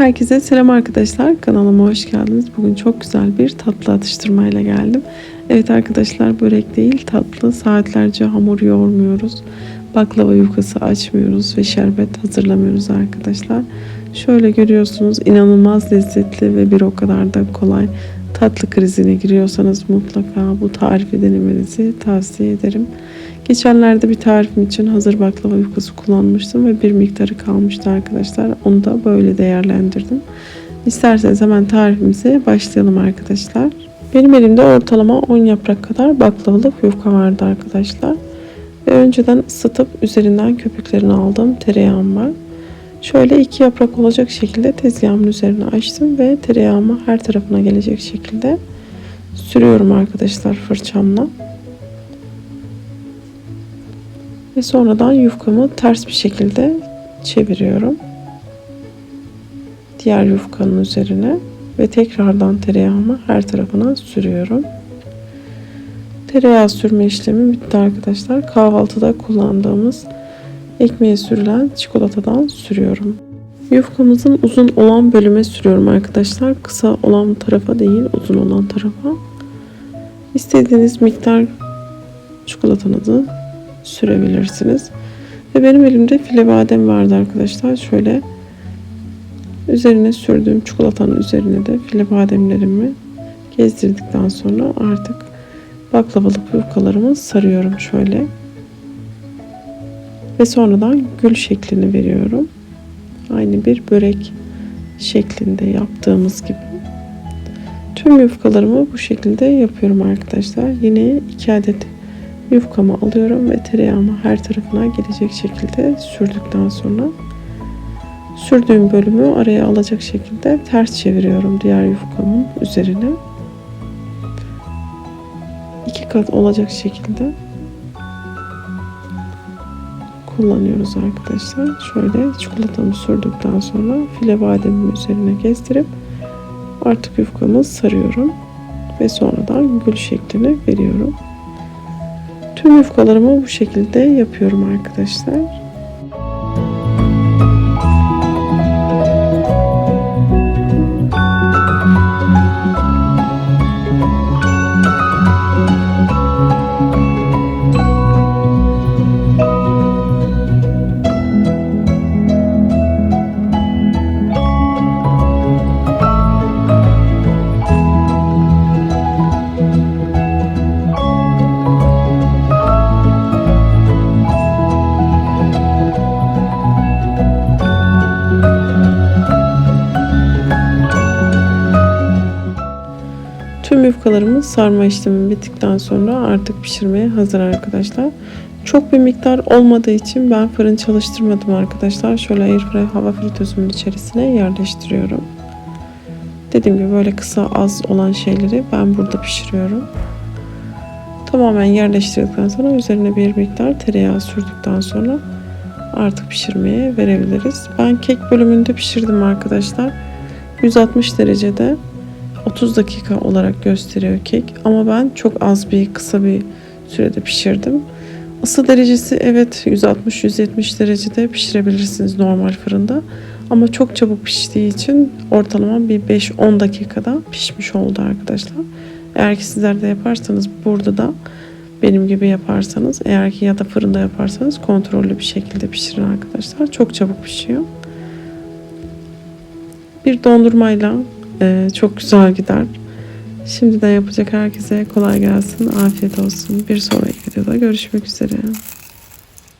Herkese selam arkadaşlar. Kanalıma hoş geldiniz. Bugün çok güzel bir tatlı atıştırmayla geldim. Evet arkadaşlar börek değil tatlı. Saatlerce hamur yoğurmuyoruz. Baklava yufkası açmıyoruz ve şerbet hazırlamıyoruz arkadaşlar. Şöyle görüyorsunuz inanılmaz lezzetli ve bir o kadar da kolay. Tatlı krizine giriyorsanız mutlaka bu tarifi denemenizi tavsiye ederim. Geçenlerde bir tarifim için hazır baklava yufkası kullanmıştım ve bir miktarı kalmıştı arkadaşlar. Onu da böyle değerlendirdim. İsterseniz hemen tarifimize başlayalım arkadaşlar. Benim elimde ortalama 10 yaprak kadar baklavalık yufka vardı arkadaşlar. Ve önceden ısıtıp üzerinden köpüklerini aldığım tereyağım var. Şöyle iki yaprak olacak şekilde tezgahımın üzerine açtım ve tereyağımı her tarafına gelecek şekilde sürüyorum arkadaşlar fırçamla. Ve sonradan yufkamı ters bir şekilde çeviriyorum. Diğer yufkanın üzerine ve tekrardan tereyağımı her tarafına sürüyorum. Tereyağı sürme işlemi bitti arkadaşlar. Kahvaltıda kullandığımız ekmeğe sürülen çikolatadan sürüyorum. Yufkamızın uzun olan bölüme sürüyorum arkadaşlar. Kısa olan tarafa değil, uzun olan tarafa. İstediğiniz miktar çikolatanızı sürebilirsiniz. Ve benim elimde file badem vardı arkadaşlar. Şöyle üzerine sürdüğüm çikolatanın üzerine de file bademlerimi gezdirdikten sonra artık baklavalık yufkalarımı sarıyorum şöyle. Ve sonradan gül şeklini veriyorum. Aynı bir börek şeklinde yaptığımız gibi. Tüm yufkalarımı bu şekilde yapıyorum arkadaşlar. Yine 2 adet yufkamı alıyorum ve tereyağımı her tarafına gelecek şekilde sürdükten sonra sürdüğüm bölümü araya alacak şekilde ters çeviriyorum diğer yufkamın üzerine. iki kat olacak şekilde kullanıyoruz arkadaşlar. Şöyle çikolatamı sürdükten sonra file bademimin üzerine gezdirip artık yufkamı sarıyorum ve sonradan gül şeklini veriyorum. Tüm yufkalarımı bu şekilde yapıyorum arkadaşlar. Yufkalarımız sarma işlemi bittikten sonra artık pişirmeye hazır arkadaşlar. Çok bir miktar olmadığı için ben fırın çalıştırmadım arkadaşlar. Şöyle airfryer hava fritözümün içerisine yerleştiriyorum. Dediğim gibi böyle kısa az olan şeyleri ben burada pişiriyorum. Tamamen yerleştirdikten sonra üzerine bir miktar tereyağı sürdükten sonra artık pişirmeye verebiliriz. Ben kek bölümünde pişirdim arkadaşlar. 160 derecede 30 dakika olarak gösteriyor kek ama ben çok az bir kısa bir sürede pişirdim. Isı derecesi evet 160-170 derecede pişirebilirsiniz normal fırında. Ama çok çabuk piştiği için ortalama bir 5-10 dakikada pişmiş oldu arkadaşlar. Eğer ki sizler de yaparsanız burada da benim gibi yaparsanız eğer ki ya da fırında yaparsanız kontrollü bir şekilde pişirin arkadaşlar. Çok çabuk pişiyor. Bir dondurmayla ee, çok güzel gider. Şimdiden yapacak herkese kolay gelsin, afiyet olsun. Bir sonraki videoda görüşmek üzere.